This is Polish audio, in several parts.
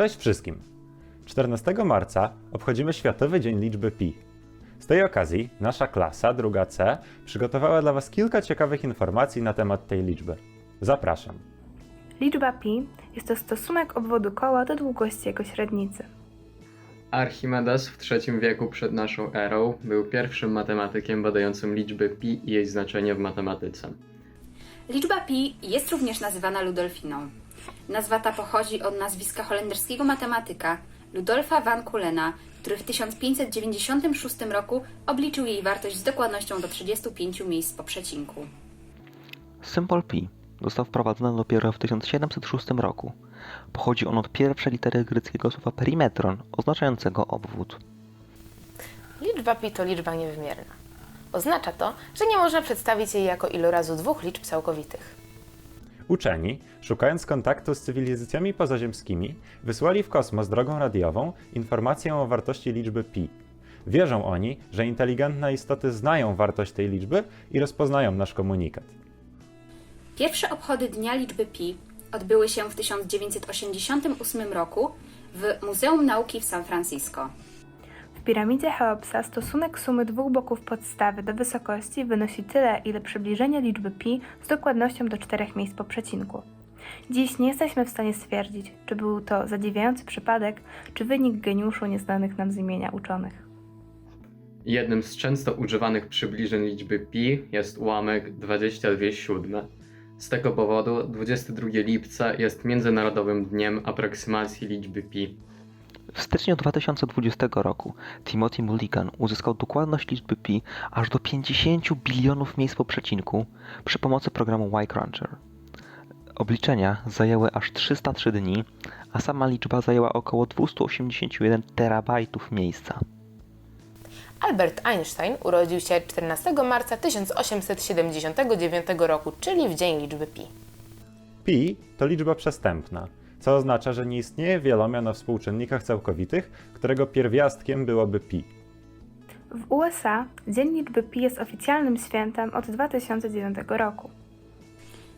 Cześć wszystkim! 14 marca obchodzimy Światowy Dzień Liczby Pi. Z tej okazji nasza klasa, druga C, przygotowała dla Was kilka ciekawych informacji na temat tej liczby. Zapraszam. Liczba pi jest to stosunek obwodu koła do długości jego średnicy. Archimedes w III wieku przed naszą erą był pierwszym matematykiem badającym liczbę pi i jej znaczenie w matematyce. Liczba pi jest również nazywana Ludolfiną. Nazwa ta pochodzi od nazwiska holenderskiego matematyka Ludolfa van Kulena, który w 1596 roku obliczył jej wartość z dokładnością do 35 miejsc po przecinku. Symbol pi został wprowadzony dopiero w 1706 roku. Pochodzi on od pierwszej litery greckiego słowa perimetron, oznaczającego obwód. Liczba pi to liczba niewymierna. Oznacza to, że nie można przedstawić jej jako ilorazu dwóch liczb całkowitych. Uczeni, szukając kontaktu z cywilizacjami pozaziemskimi, wysłali w kosmos drogą radiową informację o wartości liczby pi. Wierzą oni, że inteligentne istoty znają wartość tej liczby i rozpoznają nasz komunikat. Pierwsze obchody Dnia Liczby Pi odbyły się w 1988 roku w Muzeum Nauki w San Francisco. W piramidzie Cheopsa stosunek sumy dwóch boków podstawy do wysokości wynosi tyle, ile przybliżenie liczby pi z dokładnością do czterech miejsc po przecinku. Dziś nie jesteśmy w stanie stwierdzić, czy był to zadziwiający przypadek, czy wynik geniuszu nieznanych nam z imienia uczonych. Jednym z często używanych przybliżeń liczby pi jest ułamek 22 siódme. Z tego powodu 22 lipca jest Międzynarodowym Dniem Aproksymacji Liczby Pi. W styczniu 2020 roku Timothy Mulligan uzyskał dokładność liczby pi aż do 50 bilionów miejsc po przecinku przy pomocy programu Y-Cruncher. Obliczenia zajęły aż 303 dni, a sama liczba zajęła około 281 terabajtów miejsca. Albert Einstein urodził się 14 marca 1879 roku, czyli w dzień liczby pi. Pi to liczba przestępna, co oznacza, że nie istnieje wielomian o współczynnikach całkowitych, którego pierwiastkiem byłoby pi. W USA Dzień Liczby Pi jest oficjalnym świętem od 2009 roku.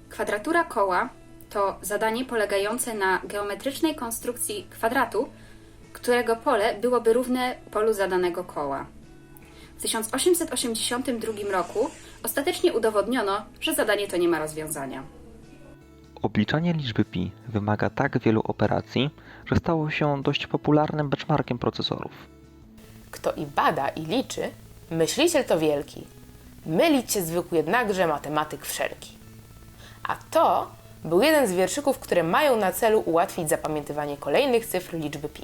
Kwadratura koła to zadanie polegające na geometrycznej konstrukcji kwadratu, którego pole byłoby równe polu zadanego koła. W 1882 roku ostatecznie udowodniono, że zadanie to nie ma rozwiązania. Obliczanie liczby pi wymaga tak wielu operacji, że stało się dość popularnym benchmarkiem procesorów. Kto i bada i liczy, myśliciel to wielki. Mylić się zwykł jednakże matematyk wszelki. A to był jeden z wierszyków, które mają na celu ułatwić zapamiętywanie kolejnych cyfr liczby pi.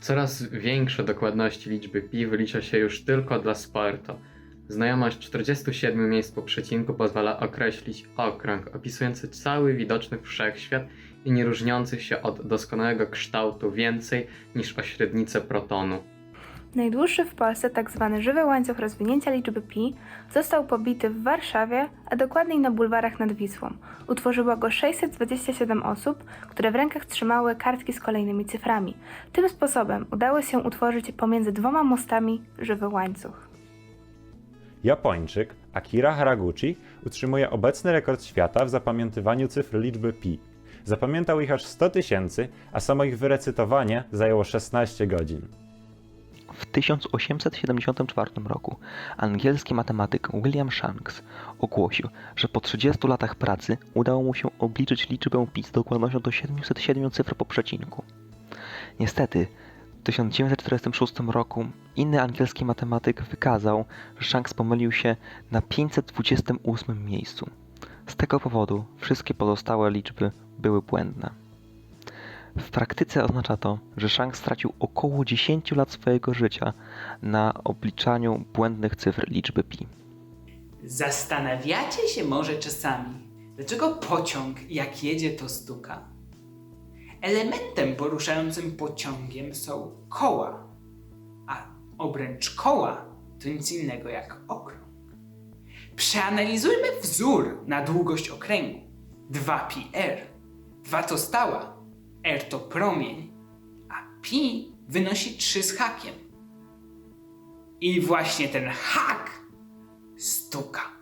Coraz większe dokładności liczby pi wylicza się już tylko dla sportu. Znajomość 47 miejsc po przecinku pozwala określić okrąg opisujący cały widoczny wszechświat i nie różniący się od doskonałego kształtu więcej niż o średnicę protonu. Najdłuższy w Polsce tzw. żywy łańcuch rozwinięcia liczby pi został pobity w Warszawie, a dokładniej na bulwarach nad Wisłą. Utworzyło go 627 osób, które w rękach trzymały kartki z kolejnymi cyframi. Tym sposobem udało się utworzyć pomiędzy dwoma mostami żywy łańcuch. Japończyk Akira Haraguchi utrzymuje obecny rekord świata w zapamiętywaniu cyfr liczby pi. Zapamiętał ich aż 100 tysięcy, a samo ich wyrecytowanie zajęło 16 godzin. W 1874 roku angielski matematyk William Shanks ogłosił, że po 30 latach pracy udało mu się obliczyć liczbę pi z dokładnością do 707 cyfr po przecinku. Niestety, w 1946 roku inny angielski matematyk wykazał, że Shanks pomylił się na 528 miejscu. Z tego powodu wszystkie pozostałe liczby były błędne. W praktyce oznacza to, że Shanks stracił około 10 lat swojego życia na obliczaniu błędnych cyfr liczby pi. Zastanawiacie się może czasami, dlaczego pociąg jak jedzie to stuka? Elementem poruszającym pociągiem są koła, a obręcz koła to nic innego jak okrąg. Przeanalizujmy wzór na długość okręgu. 2πr. 2 to stała, r to promień, a pi wynosi 3 z hakiem. I właśnie ten hak stuka.